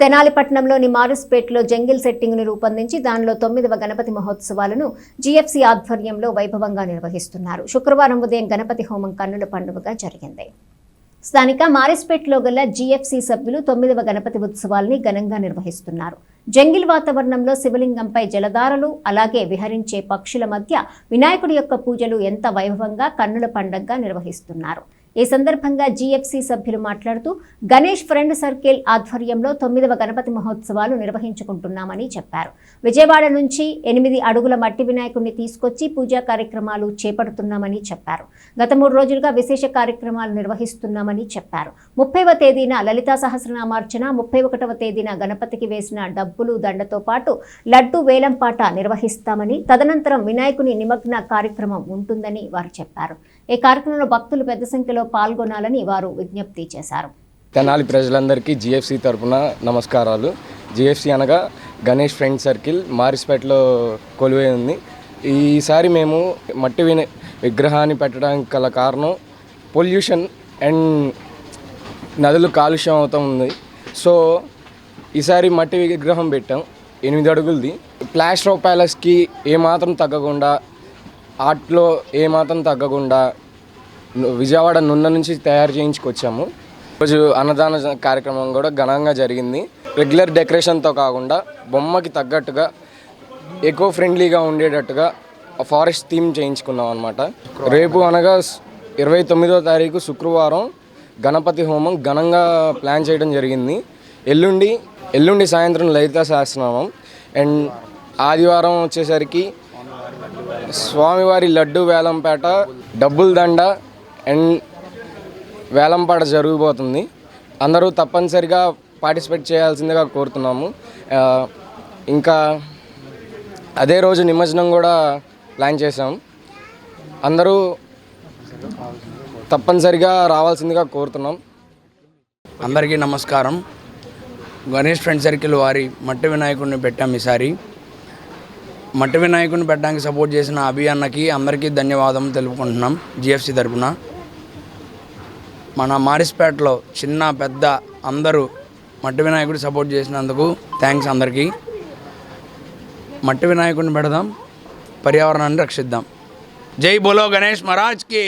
తెనాలిపట్నంలోని మారుస్పేటలో jungle సెట్టింగ్ను రూపొందించి దానిలో తొమ్మిదవ గణపతి మహోత్సవాలను జీఎఫ్సీ ఆధ్వర్యంలో వైభవంగా నిర్వహిస్తున్నారు. శుక్రవారం ఉదయం గణపతి హోమం కన్నుల పండుగగా జరిగింది. స్థానిక మారిస్పేటలో గల జీఎఫ్సీ సభ్యులు తొమ్మిదవ గణపతి ఉత్సవాల్ని ఘనంగా నిర్వహిస్తున్నారు. జంగిల్ వాతావరణంలో శివలింగంపై జలధారలు అలాగే విహరించే పక్షుల మధ్య వినాయకుడి యొక్క పూజలు ఎంత వైభవంగా కన్నుల పండగగా నిర్వహిస్తున్నారు. ఈ సందర్భంగా జీఎఫ్సీ సభ్యులు మాట్లాడుతూ గణేష్ ఫ్రెండ్ సర్కిల్ ఆధ్వర్యంలో తొమ్మిదవ గణపతి మహోత్సవాలు నిర్వహించుకుంటున్నామని చెప్పారు. విజయవాడ నుంచి ఎనిమిది అడుగుల మట్టి వినాయకుడిని తీసుకొచ్చి పూజా కార్యక్రమాలు చేపడుతున్నామని చెప్పారు. గత మూడు రోజులుగా విశేష కార్యక్రమాలు నిర్వహిస్తున్నామని చెప్పారు. ముప్పైవ తేదీన లలితా సహస్రనామార్చన ముప్పై ఒకటవ తేదీన గణపతికి వేసిన డబ్బులు దండతో పాటు లడ్డు వేలంపాట నిర్వహిస్తామని తదనంతరం వినాయకుని నిమగ్న కార్యక్రమం ఉంటుందని వారు చెప్పారు. ఈ కార్యక్రమంలో భక్తులు పెద్ద సంఖ్యలో పాల్గొనాలని వారు విజ్ఞప్తి చేశారు. తెనాలి ప్రజలందరికీ జిఎఫ్సి తరపున నమస్కారాలు. జిఎఫ్సి అనగా గణేష్ ఫ్రెండ్ సర్కిల్ మారిస్పేటలో కొలువై ఉంది. ఈసారి మేము మట్టి విన విగ్రహాన్ని పెట్టడానికి గల కారణం పొల్యూషన్ అండ్ నదులు కాలుష్యం అవుతూ ఉంది. సో ఈసారి మట్టి విగ్రహం పెట్టాం. ఎనిమిది అడుగులది. ప్లాస్టర్ ఆఫ్ ప్యాలెస్కి ఏమాత్రం తగ్గకుండా ఆర్ట్లో ఏమాత్రం తగ్గకుండా విజయవాడ నున్న నుంచి తయారు చేయించుకొచ్చాము. రోజు అన్నదాన కార్యక్రమం కూడా ఘనంగా జరిగింది. రెగ్యులర్ డెకరేషన్తో కాకుండా బొమ్మకి తగ్గట్టుగా ఎకో ఫ్రెండ్లీగా ఉండేటట్టుగా ఫారెస్ట్ థీమ్ చేయించుకున్నాం అనమాట రేపు అనగా ఇరవై తొమ్మిదో తారీఖు శుక్రవారం గణపతి హోమం ఘనంగా ప్లాన్ చేయడం జరిగింది. ఎల్లుండి ఎల్లుండి సాయంత్రం లలిత సహస్రనామం. అండ్ ఆదివారం వచ్చేసరికి స్వామివారి లడ్డు వేలంపేట డబ్బుల దండ అండ్ వేలంపాట జరగబోతుంది. అందరూ తప్పనిసరిగా పార్టిసిపేట్ చేయాల్సిందిగా కోరుతున్నాము. ఇంకా అదే రోజు నిమజ్జనం కూడా ప్లాన్ చేశాం. అందరూ తప్పనిసరిగా రావాల్సిందిగా కోరుతున్నాం. అందరికీ నమస్కారం. గణేష్ ఫ్రెండ్ సర్కిల్ వారి మట్టి వినాయకుడిని పెట్టాం ఈసారి. మట్టి వినాయకుడిని పెట్టడానికి సపోర్ట్ చేసిన అభి అన్నకి అందరికీ ధన్యవాదం తెలుపుకుంటున్నాం. జిఎఫ్సి తరపున. మన మారిస్పేటలో చిన్న పెద్ద అందరూ మట్టి వినాయకుడిని సపోర్ట్ చేసినందుకు థ్యాంక్స్ అందరికీ. మట్టి వినాయకుడిని పెడదాం పర్యావరణాన్ని రక్షిద్దాం. జై బోలో గణేష్ మహారాజ్కి